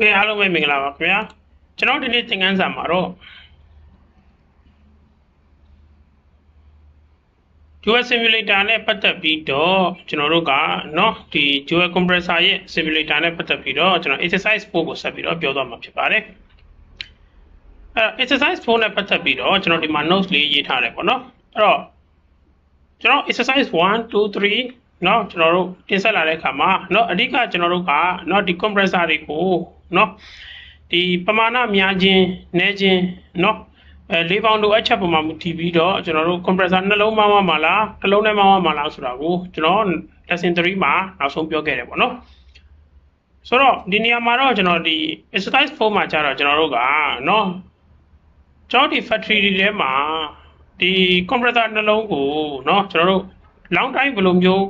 ကဲအားလုံးပဲမင်္ဂလာပါခင်ဗျာကျွန်တော်ဒီနေ့သင်ခန်းစာမှာတော့ Dual Simulator နဲ့ပတ်သက်ပြီးတော့ကျွန်တော်တို့ကเนาะဒီ Dual Compressor ရဲ့ Simulator နဲ့ပတ်သက်ပြီးတော့ကျွန်တော် exercise 4ကိုဆက်ပြီးတော့ပြောသွားမှာဖြစ်ပါတယ်အဲ exercise 4နဲ့ပတ်သက်ပြီးတော့ကျွန်တော်ဒီမှာ notes လေးရေးထားတယ်ပေါ့နော်အဲ့တော့ကျွန်တော် exercise 1 2 3เนาะကျွန်တော်တို့တင်ဆက်လာတဲ့အခါမှာเนาะအဓိကကျွန်တော်တို့ကเนาะဒီ compressor တွေကို เนาะဒီပမာဏများခြင်းနည်းခြင်းเนาะအဲလေးပေါင်းလိုအပ်ချက်ပုံမှာမူတည်ပြီးတော့ကျွန်တော်တို့ compressor နှလုံးမောင်းရမှာလားတစ်လုံးနဲ့မောင်းရမှာလားဆိုတာကိုကျွန်တော် lesson 3မှာနောက်ဆုံးပြောခဲ့တယ်ပေါ့နော်ဆိုတော့ဒီနေရာမှာတော့ကျွန်တော်ဒီ exercise 4မှာကျတော့ကျွန်တော်တို့ကเนาะကျွန်တော်ဒီ factory တွေထဲမှာဒီ compressor နှလုံးကိုเนาะကျွန်တော်တို့ long time ဘယ်လိုမျိုး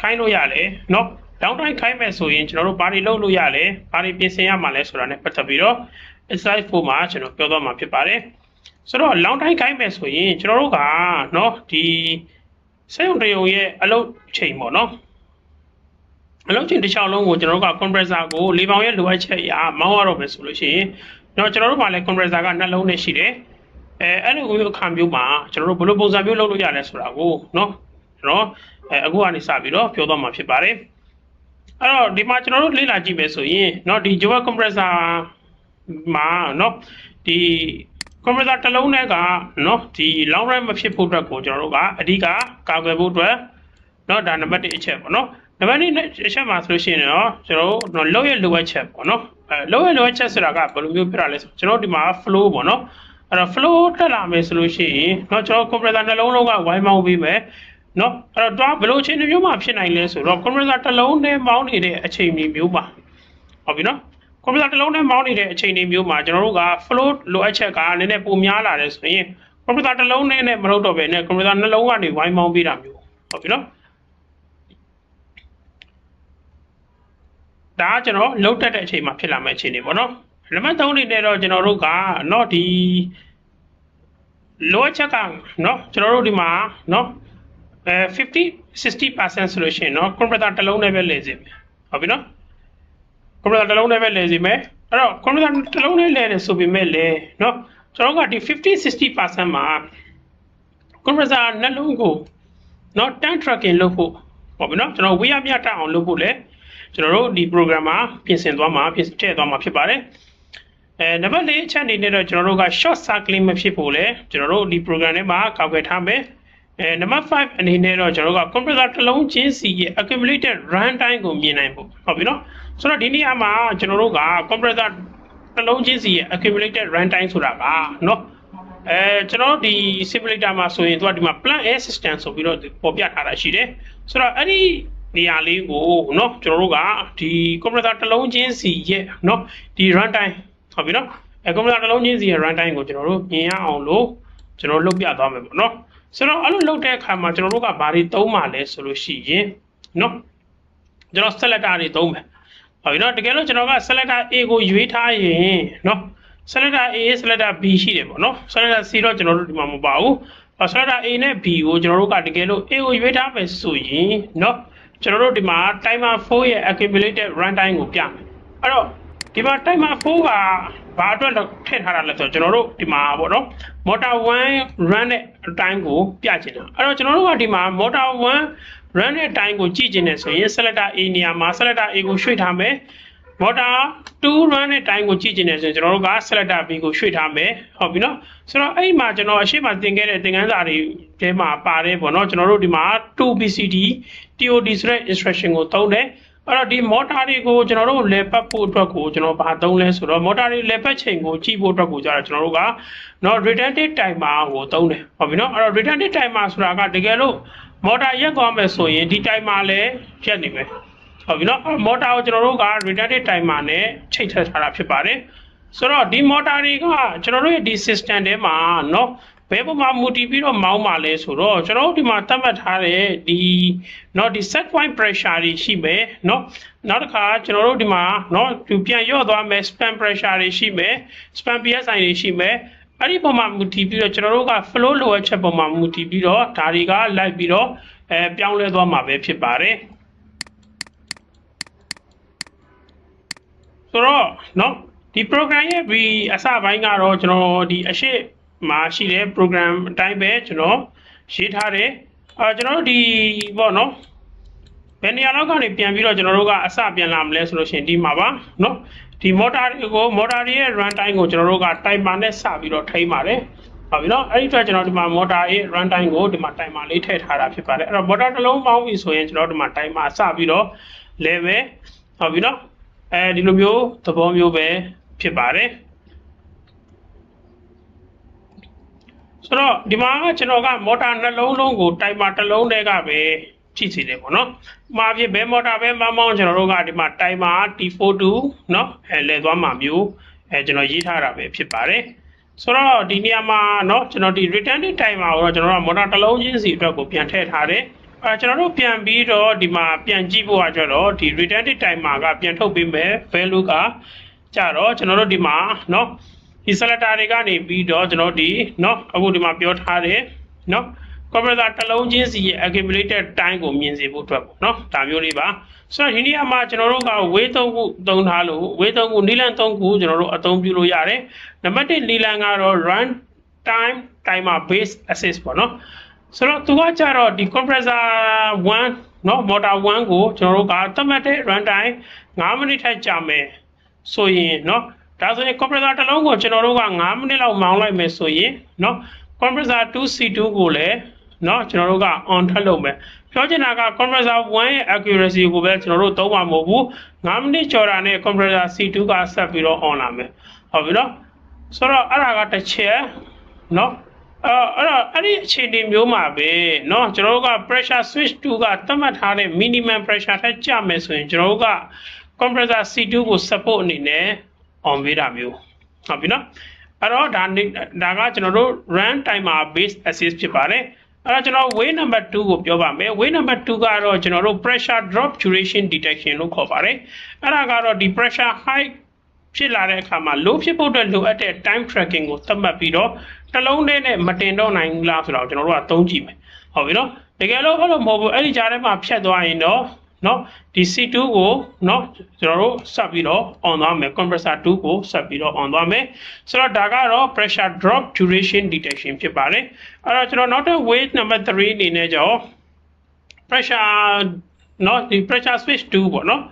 ခိုင်းလို့ရလဲเนาะ long time ခိုင်းမယ်ဆိုရင်ကျွန်တော်တို့ဘာတွေလုပ်လို့ရလဲဘာတွေပြင်ဆင်ရမှာလဲဆိုတာ ਨੇ ပတ်သက်ပြီးတော့ exercise 4မှာကျွန်တော်ပြောသွားမှာဖြစ်ပါတယ်ဆိုတော့ long time ခိုင်းမယ်ဆိုရင်ကျွန်တော်တို့ကเนาะဒီစက်ရုံတရုံရဲ့အလုပ်ချိန်ပေါ့เนาะအလုပ်ချိန်တစ်ချောင်းလုံးကိုကျွန်တော်တို့က compressor ကိုလေပေါင်ရဲ့လိုအပ်ချက်အရမောင်းရတော့မယ်ဆိုလို့ရှိရင်เนาะကျွန်တော်တို့ကလည်း compressor ကနှလုံးနဲ့ရှိတယ်အဲအဲ့လိုမျိုးအခါမျိုးမှာကျွန်တော်တို့ဘယ်လိုပုံစံမျိုးလုပ်လို့ရလဲဆိုတာကိုเนาะကျွန်တော်အဲအခုကနေစပြီးတော့ပြောသွားမှာဖြစ်ပါတယ် အဲ့တော့ဒီမှာကျွန်တော်တို့လေ့လာကြည့်မယ်ဆိုရင်เนาะဒီ Java compressor မှာเนาะဒီ compressor တစ်လုံးနဲ့ကเนาะဒီ long run မဖြစ်ဖို့အတွက်ကိုကျွန်တော်တို့ကအဓိကကာကွယ်ဖို့အတွက်เนาะဒါနံပါတ်1အချက်ပေါ့เนาะနံပါတ်2အချက်မှာဆိုလို့ရှိရင်တော့ကျွန်တော်တို့လောရဲ့လိုအပ်ချက်ပေါ့เนาะအဲလောရဲ့လိုအပ်ချက်ဆိုတာကဘယ်လိုမျိုးဖြစ်တာလဲဆိုကျွန်တော်ဒီမှာ flow ပေါ့เนาะအဲ့တော့ flow တက်လာမယ်ဆိုလို့ရှိရင်เนาะကျွန်တော် compressor နှလုံးလုံးကဝိုင်းမောင်းပြီးမယ် နော်အဲ့တော့ဘယ်လိုအချိန်မျိုးမှာဖြစ်နိုင်လဲဆိုတော့ compressor တစ်လုံးနဲ့မောင်းနေတဲ့အချိန်မျိုးမှာဟုတ်ပြီနော်ကွန်ပျူတာတစ်လုံးနဲ့မောင်းနေတဲ့အချိန်တွေမျိုးမှာကျွန်တော်တို့က flow လိုအပ်ချက်ကနည်းနည်းပိုများလာတယ်ဆိုရင်ကွန်ပျူတာတစ်လုံးနဲ့နဲ့မလုပ်တော့ဘဲနဲ့ကွန်ပျူတာနှလုံးကနေဝိုင်းမောင်းပေးတာမျိုးဟုတ်ပြီနော်ဒါကကျွန်တော်လှုပ်တက်တဲ့အချိန်မှာဖြစ်လာမယ့်အခြေအနေပေါ့နော်နံပါတ်3အနေနဲ့တော့ကျွန်တော်တို့ကနော်ဒီလိုအပ်ချက်ကနော်ကျွန်တော်တို့ဒီမှာနော် အဲ50 60%ဆိုလို့ရှိရင်နော်ကွန်ပျူတာတစ်လုံးနဲ့ပဲလေ့စေမယ်ဟုတ်ပြီနော်ကွန်ပျူတာတစ်လုံးနဲ့ပဲလဲစီမယ်အဲ့တော့ကွန်ပျူတာတစ်လုံးနဲ့လဲတယ်ဆိုပေမဲ့လေเนาะကျွန်တော်ကဒီ50 60%မှာကွန်ပျူတာနှလုံးကိုเนาะ time tracking လုပ်ဖို့ဟုတ်ပြီเนาะကျွန်တော်ဝေးရမြတ်တက်အောင်လုပ်ဖို့လေကျွန်တော်တို့ဒီ program မှာပြင်ဆင်သွားမှာပြင်ထည့်သွားမှာဖြစ်ပါတယ်အဲနံပါတ်၄အချက်အနေနဲ့တော့ကျွန်တော်တို့က short circling မဖြစ်ဖို့လေကျွန်တော်တို့ဒီ program ထဲမှာကောက်ွယ်ထားမယ် အဲနံပါတ်5အနေနဲ့တော့ကျွန်တော်တို့က computer တစ်လုံးချင်းစီရဲ့ accumulated run time ကိုမြင်နိုင်ဖို့ဟုတ်ပြီနော်ဆိုတော့ဒီနေရာမှာကျွန်တော်တို့က compressor တစ်လုံးချင်းစီရဲ့ accumulated run time ဆိုတာကเนาะအဲကျွန်တော်ဒီ simulator မှာဆိုရင်သူကဒီမှာ plan air system ဆိုပြီးတော့ပေါ်ပြထားတာရှိတယ်ဆိုတော့အဲ့ဒီနေရာလေးကိုเนาะကျွန်တော်တို့ကဒီ compressor တစ်လုံးချင်းစီရဲ့เนาะဒီ run time ဟုတ်ပြီเนาะအဲ compressor တစ်လုံးချင်းစီရဲ့ run time ကိုကျွန်တော်တို့မြင်ရအောင်လို့ကျွန်တော်လုပ်ပြသွားမယ်ပေါ့เนาะ ဆိုတော့အဲ့လိုလုပ်တဲ့အခါမှာကျွန်တော်တို့ကဘာတွေသုံးမှာလဲဆိုလို့ရှိရင်နော်ကျွန်တော် selector တွေသုံးမယ်ဟုတ်ပြီနော်တကယ်လို့ကျွန်တော်က selector A ကိုရွေးထားရင်နော် selector A selector B ရှိတယ်ပေါ့နော် selector C တော့ကျွန်တော်တို့ဒီမှာမပါဘူး selector A နဲ့ B ကိုကျွန်တော်တို့ကတကယ်လို့ A ကိုရွေးထားမယ်ဆိုရင်နော်ကျွန်တော်တို့ဒီမှာ timer 4ရဲ့ accumulated runtime ကိုပြမယ်အဲ့တော့ ဒီမှာ timer 4ကဘာအတွက်ထည့်ထားတာလဲဆိုတော့ကျွန်တော်တို့ဒီမှာပေါ့နော် motor 1 run တဲ့အတိုင်းကိုပြချင်တာအဲ့တော့ကျွန်တော်တို့ကဒီမှာ motor 1 run တဲ့အတိုင်းကိုကြည့်ချင်တယ်ဆိုရင် selector A နေရာမှာ selector A ကိုရွှေ့ထားမယ် motor 2 run တဲ့အတိုင်းကိုကြည့်ချင်တယ်ဆိုရင်ကျွန်တော်တို့က selector B ကိုရွှေ့ထားမယ်ဟုတ်ပြီနော်ဆိုတော့အဲ့မှာကျွန်တော်အရှိမသင်ခဲ့တဲ့သင်ခန်းစာတွေထဲမှာပါတယ်ပေါ့နော်ကျွန်တော်တို့ဒီမှာ 2BCD TOD ဆိုတဲ့ instruction ကိုသုံးတယ် အဲ့တော့ဒီ motor တွေကိုကျွန်တော်တို့လဲပတ်ဖို့အတွက်ကိုကျွန်တော်ဘာသုံးလဲဆိုတော့ motor တွေလဲပတ်ချိန်ကိုကြည့်ဖို့အတွက်ကိုကြတော့ကျွန်တော်တို့ကနော် retentive timer ကိုသုံးတယ်ဟုတ်ပြီနော်အဲ့တော့ retentive timer ဆိုတာကတကယ်လို့ motor ရက်သွားမယ်ဆိုရင်ဒီ timer လည်းရက်နေမယ်ဟုတ်ပြီနော် motor ကိုကျွန်တော်တို့က retentive timer နဲ့ချိတ်ထည့်ထားတာဖြစ်ပါတယ်ဆိုတော့ဒီ motor တွေကကျွန်တော်တို့ရဲ့ဒီ system ထဲမှာနော် ဘယ်ပုံမှာမူတည်ပြီးတော့မောင်းပါလဲဆိုတော့ကျွန်တော်တို့ဒီမှာသတ်မှတ်ထားတဲ့ဒီเนาะဒီ set point pressure တွေရှိမယ်เนาะနောက်တစ်ခါကျွန်တော်တို့ဒီမှာเนาะသူပြန်ရော့သွားမယ် span pressure တွေရှိမယ် span psi တွေရှိမယ်အဲ့ဒီပုံမှာမူတည်ပြီးတော့ကျွန်တော်တို့က flow လိုအပ်ချက်ပုံမှာမူတည်ပြီးတော့ဒါတွေကလိုက်ပြီးတော့အဲပြောင်းလဲသွားမှာပဲဖြစ်ပါတယ် ဆိုတော့เนาะဒီ program ရဲ့ဒီအစပိုင်းကတော့ကျွန်တော်ဒီအရှိ မှာရှိတဲ့ program အတိုင်းပဲကျွန်တော်ရေးထားတယ်အာကျွန်တော်တို့ဒီပေါ့နော်ဘယ်နေရာလောက်ကနေပြန်ပြီးတော့ကျွန်တော်တို့ကအစပြန်လာမလဲဆိုလို့ရှိရင်ဒီမှာပါเนาะဒီ motor ကို motor ရဲ့ run time ကိုကျွန်တော်တို့က timer နဲ့စပြီးတော့ထိန်းပါတယ်ဟုတ်ပြီနော်အဲ့ဒီအတွက်ကျွန်တော်ဒီမှာ motor ရဲ့ run time ကိုဒီမှာ timer လေးထည့်ထားတာဖြစ်ပါတယ်အဲ့တော့ motor တစ်လုံးပေါင်းပြီဆိုရင်ကျွန်တော်ဒီမှာ timer စပြီးတော့ level ဟုတ်ပြီနော်အဲဒီလိုမျိုးသဘောမျိုးပဲဖြစ်ပါတယ် ဆိုတော့ဒီမှာကကျွန်တော်ကမော်တာနှလုံးလုံးကိုတိုင်မာတစ်လုံးတည်းကပဲကြည့်စီတယ်ပေါ့နော်။မှာဖြစ်ဘဲမော်တာပဲမမောင်းကျွန်တော်တို့ကဒီမှာတိုင်မာ T42 เนาะအဲလဲသွားမှာမျိုးအဲကျွန်တော်ရေးထားတာပဲဖြစ်ပါတယ်။ဆိုတော့ဒီနေရာမှာเนาะကျွန်တော်ဒီ return timer ကိုတော့ကျွန်တော်ကမော်တာတစ်လုံးချင်းစီအတွက်ကိုပြန်ထည့်ထားတယ်။အဲကျွန်တော်တို့ပြန်ပြီးတော့ဒီမှာပြန်ကြည့်ဖို့ကကြတော့ဒီ return timer ကပြန်ထုတ်ပေးမယ် value ကကြတော့ကျွန်တော်တို့ဒီမှာเนาะ ဒီ selector တွေကနေပြီးတော့ကျွန်တော်ဒီเนาะအခုဒီမှာပြောထားတယ်เนาะ compressor တစ်လုံးချင်းစီရဲ့ accumulated time ကိုမြင်စေဖို့အတွက်ပေါ့เนาะဒါမျိုးလေးပါဆိုတော့ဒီနေ့အမှကျွန်တော်တို့က way 3ခုသုံးထားလို့ way 3ခုနီလန်3ခုကျွန်တော်တို့အသုံးပြုလို့ရတယ်နံပါတ်1နီလန်ကတော့ run time timer based access ပေါ့เนาะဆိုတော့သူကကြတော့ဒီ compressor 1เนาะ motor 1ကိုကျွန်တော်တို့ကသတ်မှတ်တဲ့ run time 9မိနစ်ထက်ကြာမယ်ဆိုရင်เนาะ ဒါဆိုရင် compressor တစ်လုံးကိုကျွန်တော်တို့က9မိနစ်လောက်မောင်းလိုက်မယ်ဆိုရင်เนาะ compressor 2C2 ကိုလည်းเนาะကျွန်တော်တို့က on ထပ်လုပ်မယ်ပြောချင်တာက compressor 1ရဲ့ accuracy ကိုပဲကျွန်တော်တို့သုံးမှာမဟုတ်ဘူး9မိနစ်ကျော်တာနဲ့ compressor C2 ကဆက်ပြီးတော့ on လာမယ်ဟုတ်ပြီเนาะဆိုတော့အဲ့ဒါကတစ်ချက်เนาะအဲ့အဲ့တော့အဲ့ဒီအခြေအနေမျိုးမှာပဲเนาะကျွန်တော်တို့က pressure switch 2ကသတ်မှတ်ထားတဲ့ minimum pressure ထက်ကျမယ်ဆိုရင်ကျွန်တော်တို့က compressor C2 ကို support အနေနဲ့ on ပေးတာမျိုးဟုတ်ပြီနော်အဲ့တော့ဒါနေဒါကကျွန်တော်တို့ run timer based access ဖြစ်ပါတယ်အဲ့တော့ကျွန်တော် way number 2ကိုပြောပါမယ် way number 2ကတော့ကျွန်တော်တို့ pressure drop duration detection လို့ခေါ်ပါတယ်အဲ့ဒါကတော့ဒီ pressure high ဖြစ်လာတဲ့အခါမှာ low ဖြစ်ဖို့အတွက်လိုအပ်တဲ့ time tracking ကိုသတ်မှတ်ပြီးတော့တစ်လုံးထဲနဲ့မတင်တော့နိုင်ဘူးလားဆိုတော့ကျွန်တော်တို့ကသုံးကြည့်မယ်ဟုတ်ပြီနော်တကယ်လို့အဲ့လိုမဟုတ်ဘူးအဲ့ဒီကြားထဲမှာဖြတ်သွားရင်တော့ เนาะဒီ C2 ကိုเนาะကျွန်တော်တို့ဆက်ပြီးတော့ on သွားမယ် compressor 2ကိုဆက်ပြီးတော့ on သွားမယ်ဆိုတော့ဒါကတော့ pressure drop duration detection ဖြစ်ပါတယ်အဲ့တော့ကျွန်တော်နောက်တစ် weight number 3အနေနဲ့ကြော pressure เนาะဒီ pressure switch 2ပေါ့เนาะ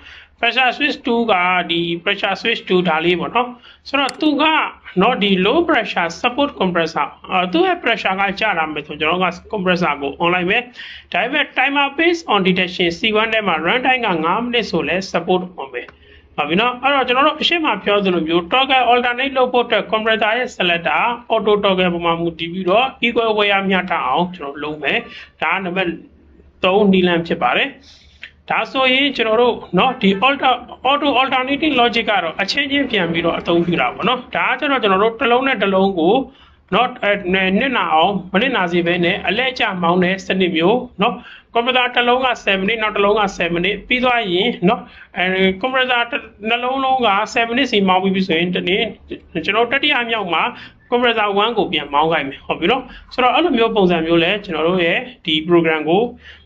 pressure switch 2ကဒီ pressure switch 2ဒါလေးပေါ့နော်ဆိုတော့သူကနော်ဒီ low pressure support compressor သူ့ရဲ့ pressure ကကျလာမယ်ဆိုကျွန်တော်က compressor ကို online ပဲဒါပေမဲ့ timer based on detection C1 ထဲမှာ run time က9မိနစ်ဆိုလဲ support on ပဲဟုတ်ပြီနော်အဲ့တော့ကျွန်တော်တို့အရှင်းမှာပြောသလိုမျိုး toggle alternate လုပ်ဖို့အတွက် compressor ရဲ့ selector auto toggle ပုံမှန်မူတည်ပြီးတော့ equal wire မျှတအောင်ကျွန်တော်လုပ်မယ်ဒါကနံပါတ်3နီလန်းဖြစ်ပါတယ် ဒါဆိုရင်ကျွန်တော်တို့เนาะဒီ auto auto alternating logic ကတော့အချင်းချင်းပြန်ပြီးတော့အသုံးပြုတာပေါ့เนาะဒါကကျတော့ကျွန်တော်တို့တစ်လုံးနဲ့တစ်လုံးကိုเนาะနစ်နာအောင်မနစ်နာစေဘဲနဲ့အလဲကျမောင်းတဲ့စနစ်မျိုးเนาะကွန်ပျူတာတစ်လုံးက7မိနစ်နောက်တစ်လုံးက7မိနစ်ပြီးသွားရင်เนาะအဲကွန်ပျူတာနှလုံးလုံးက7မိနစ်စီမောင်းပြီးပြီဆိုရင်တနေ့ကျွန်တော်တတိယမြောက်မှာ compressor 1ကိုပြန်မောင်းခိုင်းမယ်ဟုတ်ပြီနော်ဆိုတော့အဲ့လိုမျိုးပုံစံမျိုးလဲကျွန်တော်တို့ရဲ့ဒီ program ကို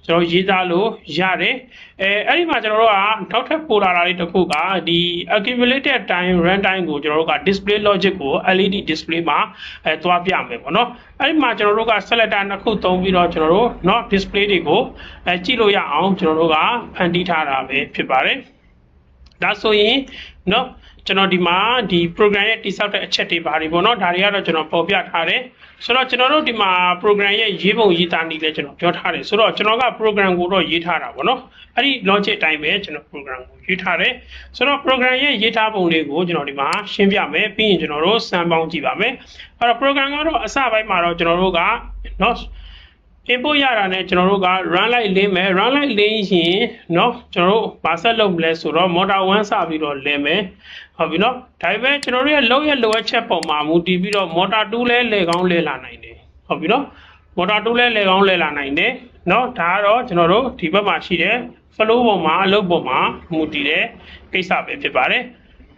ကျွန်တော်ရေးသားလို့ရတယ်အဲအဲ့ဒီမှာကျွန်တော်တို့ကနောက်ထပ်ပို့လာတာလေးတစ်ခုကဒီ accumulated time run time ကိုကျွန်တော်တို့က display logic ကို LED display မှာအဲသွားပြမယ်ပေါ့နော်အဲ့ဒီမှာကျွန်တော်တို့က selector နှစ်ခုသုံးပြီးတော့ကျွန်တော်တို့เนาะ display တွေကိုအဲကြည့်လို့ရအောင်ကျွန်တော်တို့ကဖန်တီးထားတာပဲဖြစ်ပါတယ်ဒါဆိုရင်เนาะ ကျွန်တော်ဒီမှာဒီ program ရဲ့တိစောက်တဲ့အချက်တွေပါတယ်ပေါ့နော်ဒါတွေကတော့ကျွန်တော်ပေါ်ပြထားတယ်ဆိုတော့ကျွန်တော်တို့ဒီမှာ program ရဲ့ရေးပုံရေးသားနည်းလည်းကျွန်တော်ပြောထားတယ်ဆိုတော့ကျွန်တော်က program ကိုတော့ရေးထားတာပေါ့နော်အဲ့ဒီ logic အတိုင်းပဲကျွန်တော် program ကိုရေးထားတယ်ဆိုတော့ program ရဲ့ရေးထားပုံလေးကိုကျွန်တော်ဒီမှာရှင်းပြမယ်ပြီးရင်ကျွန်တော်တို့စမ်းပေါင်းကြည့်ပါမယ်အဲ့တော့ program ကတော့အစပိုင်းမှာတော့ကျွန်တော်တို့ကနော် input ရတာနဲ့ကျွန်တော်တို့က run light လင်းမယ် run light လင်းရင်เนาะကျွန်တော်တို့ဘာဆက်လုပ်မလဲဆိုတော့ motor 1စပြီးတော့လင်းမယ်ဟုတ်ပြီเนาะဒါပေမဲ့ကျွန်တော်တို့ရဲ့လုံးရဲ့လိုအပ်ချက်ပုံမှာမူတည်ပြီးတော့ motor 2လဲလေကောင်းလဲလာနိုင်တယ်ဟုတ်ပြီเนาะ motor 2လဲလေကောင်းလဲလာနိုင်တယ်เนาะဒါကတော့ကျွန်တော်တို့ဒီဘက်မှာရှိတဲ့ flow ပုံမှာအလုပ်ပုံမှာမူတည်တဲ့ကိစ္စပဲဖြစ်ပါတယ်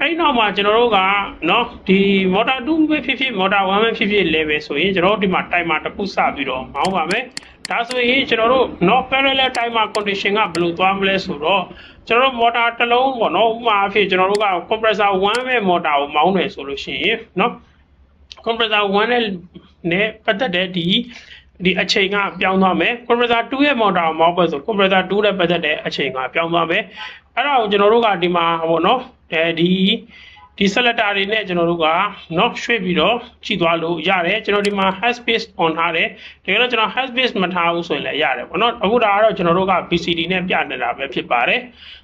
အဲ့နောက်မှာကျွန်တော်တို့ကเนาะဒီ motor 2ပဲဖြစ်ဖြစ် motor 1ပဲဖြစ်ဖြစ် level ဆိုရင်ကျွန်တော်တို့ဒီမှာ timer တစ်ခုစပြီးတော့မောင်းပါမယ် ဒါဆိုရင်ကျွန်တော်တို့ no parallel timer condition ကဘယ်လိုသွားမလဲဆိုတော့ကျွန်တော်တို့ motor တစ်လုံးပေါ့နော်ဥပမာအဖြစ်ကျွန်တော်တို့က compressor 1ပဲ motor ကိုမောင်းတယ်ဆိုလို့ရှိရင်เนาะ compressor 1နဲ့နဲ့ပတ်သက်တဲ့ဒီဒီအချိန်ကပြောင်းသွားမယ် compressor 2ရဲ့ motor ကိုမောင်းဖို့ဆို compressor 2နဲ့ပတ်သက်တဲ့အချိန်ကပြောင်းသွားမယ်အဲ့ဒါကိုကျွန်တော်တို့ကဒီမှာပေါ့နော် အဲဒီဒီ selector တွေနဲ့ကျွန်တော်တို့ကเนาะရွှေ့ပြီးတော့ကြည့်သွားလို့ရတယ်ကျွန်တော်ဒီမှာ hash base on ထားတယ်တကယ်တော့ကျွန်တော် hash base မထားဘူးဆိုရင်လည်းရတယ်ပေါ့နော်အခုဒါကတော့ကျွန်တော်တို့က BCD နဲ့ပြနေတာပဲဖြစ်ပါတယ်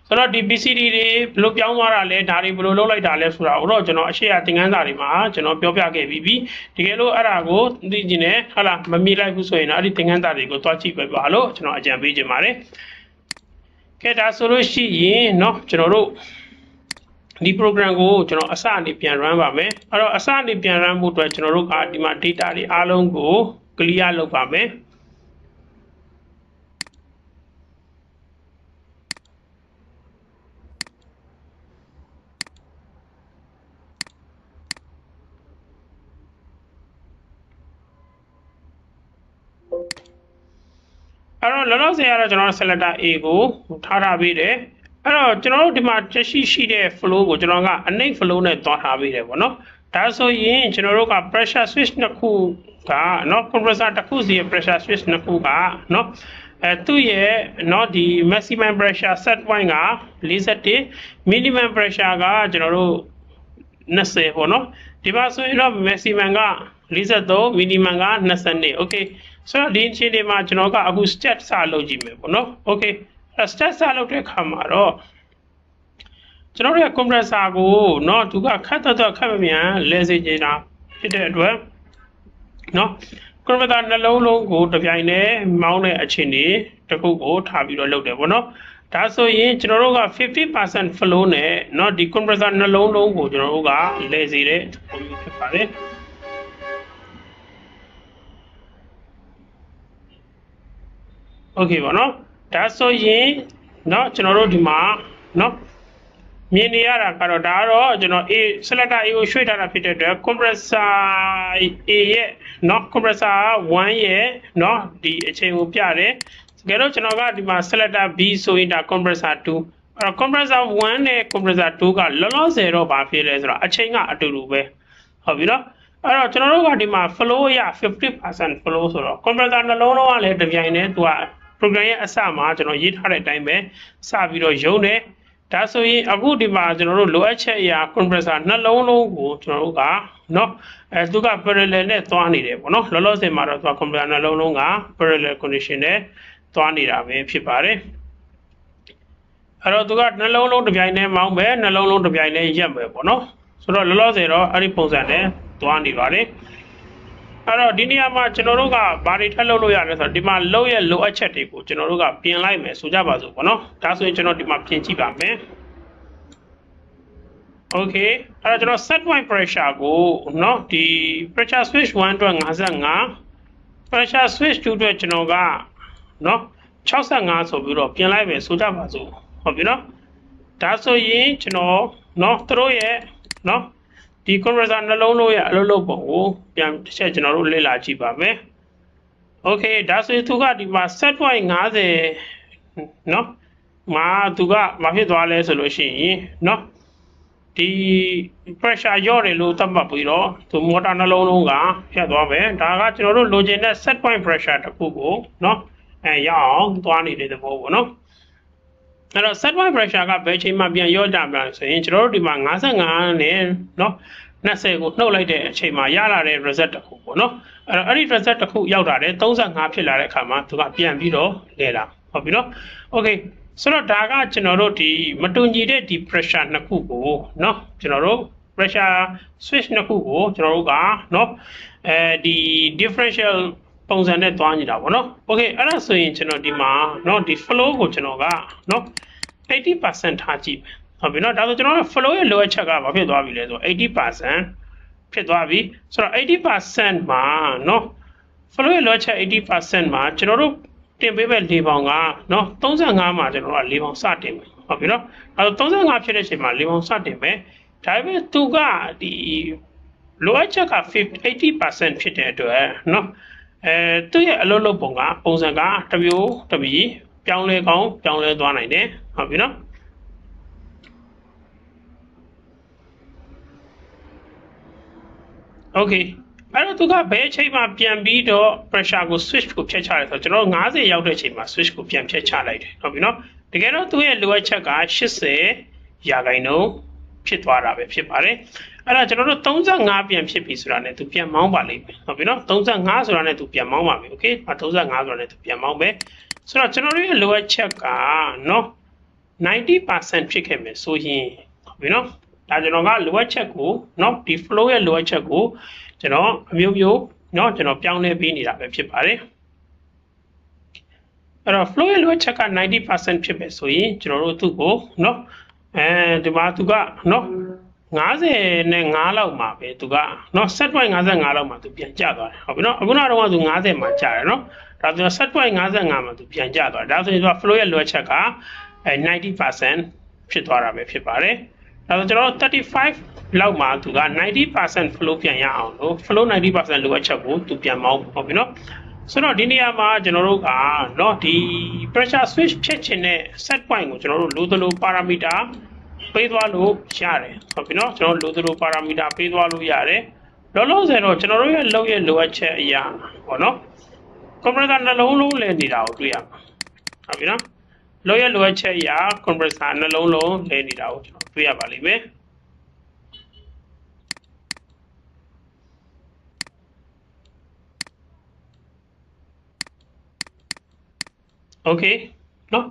ဆိုတော့ဒီ BCD တွေဘယ်လိုပြောင်းသွားတာလဲဒါတွေဘယ်လိုလုပ်လိုက်တာလဲဆိုတာကိုတော့ကျွန်တော်အရှိရသင်ခန်းစာတွေမှာကျွန်တော်ပြောပြခဲ့ပြီးပြီတကယ်လို့အဲ့ဒါကိုသိကျင်တယ်ဟာလားမမြင်လိုက်ဘူးဆိုရင်တော့အဲ့ဒီသင်ခန်းစာတွေကိုသွားကြည့်ပဲပါလို့ကျွန်တော်အကြံပေးချင်ပါတယ်ကဲဒါဆိုလို့ရှိရင်เนาะကျွန်တော်တို့ ဒီ program ကိုကျွန်တော်အစအနေပြန် run ပါမယ်အဲ့တော့အစအနေပြန် run ဖို့အတွက်ကျွန်တော်တို့ကဒီမှာ data တွေအားလုံးကို clear လုပ်ပါမယ်အဲ့တော့လောလောဆယ်ကတော့ကျွန်တော် selector A ကိုထားထားပေးတယ် အဲ့တော့ကျွန်တော်တို့ဒီမှာတက်ရှိရှိတဲ့ flow ကိုကျွန်တော်ကအနှိမ့် flow နဲ့သွားထားပေးတယ်ပေါ့နော်ဒါဆိုရင်ကျွန်တော်တို့က pressure switch နှစ်ခုကเนาะ compressor တစ်ခုစီရဲ့ pressure switch နှစ်ခုကเนาะအဲသူ့ရဲ့เนาะဒီ maximum pressure set point က41 minimum pressure ကကျွန်တော်တို့20ပေါ့နော်ဒီမှာဆိုရင်တော့ maximum က43 minimum က22 okay ဆိုတော့ဒီအခြေအနေမှာကျွန်တော်ကအခု step စလုပ်ကြည့်မယ်ပေါ့နော် okay အဲ step စလုပ်တဲ့အခါမှာတော့ကျွန်တော်တို့ရဲ့ compressor ကိုเนาะသူကခတ်တော့ခတ်မမြန်လဲစေချင်တာဖြစ်တဲ့အတွက်เนาะ compressor နှလုံးလုံးကိုတပြိုင်တည်းမောင်းတဲ့အခြေအနေတစ်ခုကိုထားပြီးတော့လုပ်တယ်ပေါ့နော်ဒါဆိုရင်ကျွန်တော်တို့က50% flow နဲ့เนาะဒီ compressor နှလုံးလုံးကိုကျွန်တော်တို့ကလဲစေတဲ့ပုံမျိုးဖြစ်ပါတယ်โอเคပါเนาะ ဒါဆိုရင်เนาะကျွန်တော်တို့ဒီမှာเนาะမြင်နေရတာကတော့ဒါကတော့ကျွန်တော် A selector A ကိုရွှေ့ထားတာဖြစ်တဲ့အတွက် compressor A ရဲ့เนาะ compressor 1ရဲ့เนาะဒီအချိန်ကိုပြတယ်တကယ်တော့ကျွန်တော်ကဒီမှာ selector B ဆိုရင်ဒါ compressor 2အဲ့တော့ compressor 1နဲ့ compressor 2ကလောလောဆယ်တော့ဘာဖြစ်လဲဆိုတော့အချိန်ကအတူတူပဲဟုတ်ပြီနော်အဲ့တော့ကျွန်တော်တို့ကဒီမှာ flow ရ50% flow ဆိုတော့ compressor နှလုံးလုံးကလည်းတစ်ပြိုင်တည်းသူက program ရဲ့အစမှာကျွန်တော်ရေးထားတဲ့အတိုင်းပဲစပြီးတော့ရုံးတယ်ဒါဆိုရင်အခုဒီမှာကျွန်တော်တို့လိုအပ်ချက်အရာ compressor နှလုံးလုံးကိုကျွန်တော်တို့ကเนาะအဲသူက parallel နဲ့သွားနေတယ်ပေါ့နော်လောလောဆယ်မှာတော့သူက compressor နှလုံးလုံးက parallel condition နဲ့သွားနေတာပဲဖြစ်ပါတယ်အဲ့တော့သူကနှလုံးလုံးတစ်ပြိုင်တည်းမောင်းပဲနှလုံးလုံးတစ်ပြိုင်တည်းရက်ပဲပေါ့နော်ဆိုတော့လောလောဆယ်တော့အဲ့ဒီပုံစံနဲ့သွားနေပါတယ် အဲ့တော့ဒီနေရာမှာကျွန်တော်တို့ကဘာတွေထပ်လုပ်လို့ရလဲဆိုတော့ဒီမှာလုပ်ရဲ့လိုအပ်ချက်တွေကိုကျွန်တော်တို့ကပြင်လိုက်မယ်ဆိုကြပါစို့ပေါ့နော်ဒါဆိုရင်ကျွန်တော်ဒီမှာပြင်ကြည့်ပါမယ် Okay အဲ့တော့ကျွန်တော် set point pressure ကိုเนาะဒီ pressure switch 1အတွက်55 pressure switch 2အတွက်ကျွန်တော်ကเนาะ65ဆိုပြီးတော့ပြင်လိုက်မယ်ဆိုကြပါစို့ဟုတ်ပြီเนาะဒါဆိုရင်ကျွန်တော်เนาะသူတို့ရဲ့เนาะ ဒီ compressor နှလုံးလုံးရဲ့အလုပ်လုပ်ပုံကိုပြန်တစ်ချက်ကျွန်တော်တို့လေ့လာကြည့်ပါမယ်။ Okay ဒါဆိုရင်သူကဒီမှာ set point 50เนาะမှာသူကမဖြစ်သွားလဲဆိုလို့ရှိရင်เนาะဒီ pressure ရော့တယ်လို့သတ်မှတ်ပြီးတော့သူ motor နှလုံးလုံးကဖြတ်သွားမယ်ဒါကကျွန်တော်တို့လိုချင်တဲ့ set point pressure တစ်ခုကိုเนาะအဲရအောင်သွားနေတဲ့သဘောပေါ့เนาะ အဲ့တော့ set point pressure ကဘယ်ချိန်မှပြန်ရော့ကြမလဲဆိုရင်ကျွန်တော်တို့ဒီမှာ55နဲ့เนาะ20ကိုနှုတ်လိုက်တဲ့အချိန်မှာရလာတဲ့ result တစ်ခုပေါ့เนาะအဲ့တော့အဲ့ဒီ result တစ်ခုရောက်တာတယ်35ဖြစ်လာတဲ့အခါမှာသူကပြန်ပြီးတော့လဲတာဟုတ်ပြီเนาะ okay ဆိုတော့ဒါကကျွန်တော်တို့ဒီမတူညီတဲ့ဒီ pressure နှစ်ခုကိုเนาะကျွန်တော်တို့ pressure switch နှစ်ခုကိုကျွန်တော်တို့ကเนาะအဲဒီ differential ပုံစံနဲ့သွားနေတာပေါ့နော်။ Okay အဲ့ဒါဆိုရင်ကျွန်တော်ဒီမှာเนาะဒီ flow ကိုကျွန်တော်ကเนาะ80%ထားကြည့်မယ်။ဟုတ်ပြီเนาะဒါဆိုကျွန်တော်က flow ရဲ့လိုအပ်ချက်ကဘာဖြစ်သွားပြီလဲဆိုတော့80%ဖြစ်သွားပြီ။ဆိုတော့80%မှာเนาะ flow ရဲ့လိုအပ်ချက်80%မှာကျွန်တော်တို့တင်ပေးမဲ့၄ပေါင်ကเนาะ35မှာကျွန်တော်တို့က၄ပေါင်စတင်မယ်။ဟုတ်ပြီเนาะအဲ35ဖြစ်တဲ့အချိန်မှာ၄ပေါင်စတင်မယ်။ဒါပေမဲ့သူကဒီလိုအပ်ချက်က80%ဖြစ်တဲ့အတွက်เนาะ အဲသူ့ရဲ့အလုပ်လုပ်ပုံကပုံစံကတစ်မျိုးတစ်ပြီးပြောင်းလဲကောင်းပြောင်းလဲသွားနိုင်တယ်ဟုတ်ပြီနော် Okay အဲ့တော့သူကဘယ်အချိန်မှပြန်ပြီးတော့ pressure ကို switch ကိုဖြတ်ချရဲဆိုတော့ကျွန်တော်90ရောက်တဲ့အချိန်မှာ switch ကိုပြန်ဖြတ်ချလိုက်တယ်ဟုတ်ပြီနော်တကယ်တော့သူ့ရဲ့လိုအပ်ချက်က80ရာခိုင်နှုန်းဖြစ်သွားတာပဲဖြစ်ပါတယ် အဲ့ဒါကျွန်တော်တို့35ပြန်ဖြစ်ပြီဆိုတာနဲ့သူပြန်မောင်းပါလိမ့်မယ်ဟုတ်ပြီနော်35ဆိုတာနဲ့သူပြန်မောင်းပါပြီ okay 35ဆိုတာနဲ့သူပြန်မောင်းပဲဆိုတော့ကျွန်တော်တို့ရဲ့လိုအပ်ချက်ကနော်90%ဖြစ်ခဲ့မယ်ဆိုရင်ဟုတ်ပြီနော်ဒါကျွန်တော်ကလိုအပ်ချက်ကိုเนาะဒီ flow ရဲ့လိုအပ်ချက်ကိုကျွန်တော်အမျိုးမျိုးเนาะကျွန်တော်ပြောင်းလဲပေးနေတာပဲဖြစ်ပါတယ်အဲ့တော့ flow ရဲ့လိုအပ်ချက်က90%ဖြစ်ပဲဆိုရင်ကျွန်တော်တို့သူ့ကိုเนาะအဲဒီမှာသူကเนาะ90နဲ့ 5လောက်မှာပဲသူကเนาะ 7.55လောက်မှာသူပြန်ကျသွားတယ်ဟုတ်ပြီเนาะအခုနောက်တော့သူ90မှာကျတယ်เนาะဒါဆိုရင်7.55မှာသူပြန်ကျသွားတယ်ဒါဆိုရင်သူက flow ရဲ့လိုအပ်ချက်ကအဲ90%ဖြစ်သွားတာပဲဖြစ်ပါတယ်ဒါဆိုကျွန်တော်တို့35လောက်မှာသူက90% flow ပြန်ရအောင်လို့ flow 90%လိုအပ်ချက်ကိုသူပြန်မောင်းဟုတ်ပြီနော်ဆိုတော့ဒီနေရာမှာကျွန်တော်တို့ကเนาะဒီ pressure switch ဖြစ်ချင်တဲ့ set point ကိုကျွန်တော်တို့လိုသလို parameter ပေးသွားလို့ရတယ်ဟုတ်ပြီနော်ကျွန်တော်လိုသလို parameter ပေးသွားလို့ရတယ်လောလောဆယ်တော့ကျွန်တော်တို့ရဲ့လုပ်ရဲ့လိုအပ်ချက်အရာဟောနော် compressor နှလုံးလုံးလည်နေတာကိုတွေ့ရမှာဟုတ်ပြီနော်လောရလိုအပ်ချက်အရာ compressor နှလုံးလုံးလဲနေတာကိုကျွန်တော်တွေ့ရပါလိမ့်မယ် Okay နော်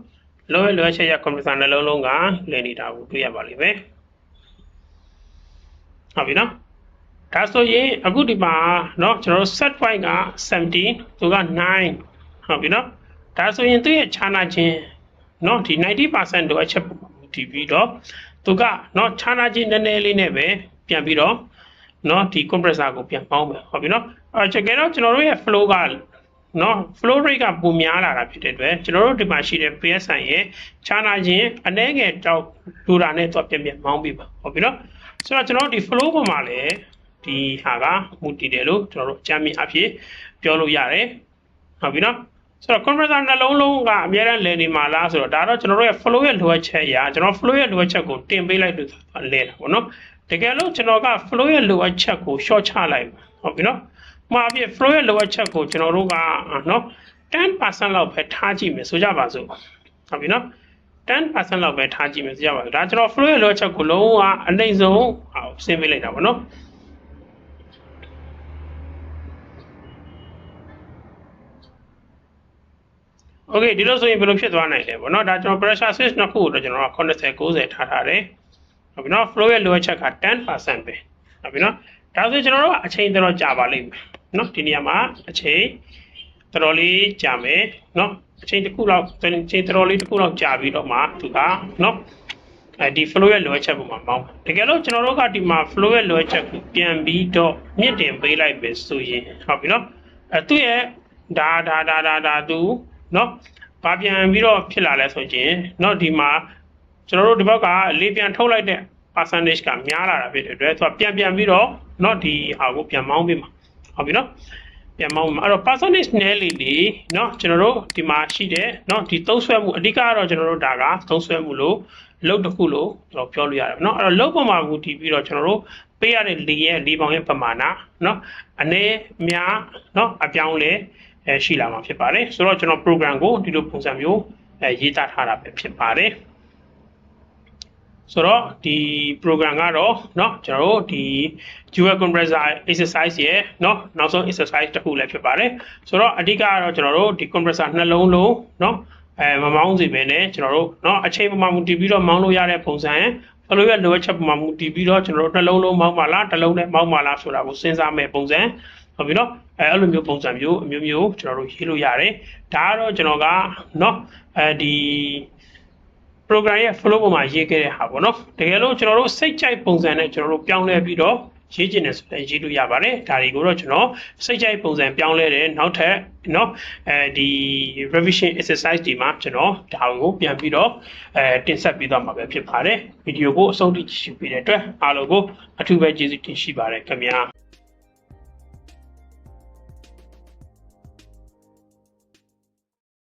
လောရလိုအပ်ချက်အရာ compressor နှလုံးလုံးကလဲနေတာကိုတွေ့ရပါလိမ့်မယ်ဟုတ်ပြီနော်ဒါဆိုရင်အခုဒီမှာเนาะကျွန်တော်တို့ set point က17သူက9ဟုတ်ပြီเนาะဒါဆိုရင်သူ့ရဲ့ခြားနာခြင်းเนาะဒီ90%တော့အချက်ပုံမှာတည်ပြီးတော့သူကเนาะခြားနာခြင်းနည်းနည်းလေးနဲ့ပဲပြန်ပြီးတော့เนาะဒီ compressor ကိုပြန်ပေါင်းမယ်ဟုတ်ပြီเนาะအဲတကယ်တော့ကျွန်တော်တို့ရဲ့ flow က နော် flow rate ကပုံများလာတာဖြစ်တဲ့အတွက်ကျွန်တော်တို့ဒီမှာရှိတဲ့ PSI ရဲ့ခြားနာခြင်းအနည်းငယ်တောက်လူတာနဲ့တော့ပြန်ပြန်မောင်းပြီးပါဟုတ်ပြီနော်ဆိုတော့ကျွန်တော်တို့ဒီ flow ပေါ်မှာလည်းဒီဟာကမူတည်တယ်လို့ကျွန်တော်တို့အကြမ်းမြင်အဖြစ်ပြောလို့ရတယ်ဟုတ်ပြီနော်ဆိုတော့ compressor နှလုံးလုံးကအများအားလည်နေမှာလားဆိုတော့ဒါတော့ကျွန်တော်တို့ရဲ့ flow ရဲ့လိုအပ်ချက်အရာကျွန်တော် flow ရဲ့လိုအပ်ချက်ကိုတင်ပေးလိုက်လို့လဲတာပေါ့နော်တကယ်လို့ကျွန်တော်က flow ရဲ့လိုအပ်ချက်ကို short ချလိုက်ဟုတ်ပြီနော် မှာအဖြစ် flow ရဲ့လိုအပ်ချက်ကိုကျွန်တော်တို့ကနော်10%လောက်ပဲထားကြည့်မယ်ဆိုကြပါစို့ဟုတ်ပြီနော်10%လောက်ပဲထားကြည့်မယ်ဆိုကြပါစို့ဒါကျွန်တော် flow ရဲ့လိုအပ်ချက်ကိုလုံးဝအနှိမ့်ဆုံးအောင်ဆင်းပေးလိုက်တာပေါ့နော် โอเคဒီလိုဆိုရင်ဘယ်လိုဖြစ်သွားနိုင်လဲပေါ့နော်ဒါကျွန်တော် pressure switch နှစ်ခုကိုတော့ကျွန်တော်က80 90ထားထားတယ်ဟုတ်ပြီနော် flow ရဲ့လိုအပ်ချက်က10%ပဲဟုတ်ပြီနော်ဒါဆိုကျွန်တော်တို့ကအချိန်တော်တော်ကြာပါလိမ့်မယ် နော်ဒီနေရာမှာအချိန်တော်တော်လေးကြာမယ်နော်အချိန်တစ်ခုလောက်အချိန်တော်တော်လေးတစ်ခုလောက်ကြာပြီးတော့မှသူကနော်အဲဒီ flow ရဲ့လိုအပ်ချက်ပုံမှာမောင်းတကယ်လို့ကျွန်တော်တို့ကဒီမှာ flow ရဲ့လိုအပ်ချက်ကိုပြန်ပြီးတော့မြင့်တင်ပေးလိုက်ပဲဆိုရင်ဟုတ်ပြီနော်အဲသူ့ရဲ့ဒါဒါဒါဒါဒါသူနော်ဘာပြန်ပြီးတော့ဖြစ်လာလဲဆိုရင်နော်ဒီမှာကျွန်တော်တို့ဒီဘက်ကလေးပြန်ထုတ်လိုက်တဲ့ percentage ကများလာတာဖြစ်တဲ့အတွက်သူကပြန်ပြန်ပြီးတော့နော်ဒီဟာကိုပြန်မောင်းပေးမှာ ဟုတ်ပြီเนาะပြန်မောင်းမှာအဲ့တော့ percentage နည်းလေးလေးเนาะကျွန်တော်တို့ဒီမှာရှိတဲ့เนาะဒီသုံးဆွဲမှုအဓိကကတော့ကျွန်တော်တို့ဒါကသုံးဆွဲမှုလို့လုတ်တစ်ခုလို့ကျွန်တော်ပြောလို့ရတယ်เนาะအဲ့တော့လုတ်ပေါ်မှာမူတည်ပြီးတော့ကျွန်တော်တို့ပေးရတဲ့လေရဲ့လေပေါင်ရဲ့ပမာဏเนาะအနေများเนาะအပြောင်းလဲအဲရှိလာမှာဖြစ်ပါတယ်ဆိုတော့ကျွန်တော် program ကိုဒီလိုပုံစံမျိုးအဲရေးသားထားတာပဲဖြစ်ပါတယ် ဆိုတော့ဒီ program ကတော့เนาะကျွန်တော်တို့ဒီ dual compressor exercise ရဲ့เนาะနောက်ဆုံး exercise တစ်ခုလည်းဖြစ်ပါတယ်ဆိုတော့အဓိကကတော့ကျွန်တော်တို့ဒီ compressor နှလုံးလုံးเนาะအဲမမောင်းစီပဲနဲ့ကျွန်တော်တို့เนาะအချိန်ပမာမူတည်ပြီးတော့မောင်းလို့ရတဲ့ပုံစံဖလိုရလိုအပ်ချက်ပမာမူတည်ပြီးတော့ကျွန်တော်တို့နှလုံးလုံးမောင်းပါလားတစ်လုံးနဲ့မောင်းပါလားဆိုတာကိုစဉ်းစားမဲ့ပုံစံဟုတ်ပြီနော်အဲအဲ့လိုမျိုးပုံစံမျိုးအမျိုးမျိုးကျွန်တော်တို့ရေးလို့ရတယ်ဒါကတော့ကျွန်တော်ကเนาะအဲဒီ program ရဲ့ flow ပေါ်မှာရေးခဲ့တဲ့ဟာပေါ့နော်တကယ်လို့ကျွန်တော်တို့စိတ်ကြိုက်ပုံစံနဲ့ကျွန်တော်တို့ပြောင်းလဲပြီးတော့ရေးကျင်တယ်ဆိုရင်ရေးလို့ရပါတယ်ဒါတွေကိုတော့ကျွန်တော်စိတ်ကြိုက်ပုံစံပြောင်းလဲတယ်နောက်ထပ်เนาะအဲဒီ revision exercise ဒီမှာကျွန်တော်ဒါကိုပြန်ပြီးတော့အဲတင်ဆက်ပေးသွားမှာပဲဖြစ်ပါတယ်ဗီဒီယိုကိုအဆုံးထိကြည့်ရှုပေးတဲ့အတွက်အားလုံးကိုအထူးပဲကျေးဇူးတင်ရှိပါတယ်ခင်ဗျာ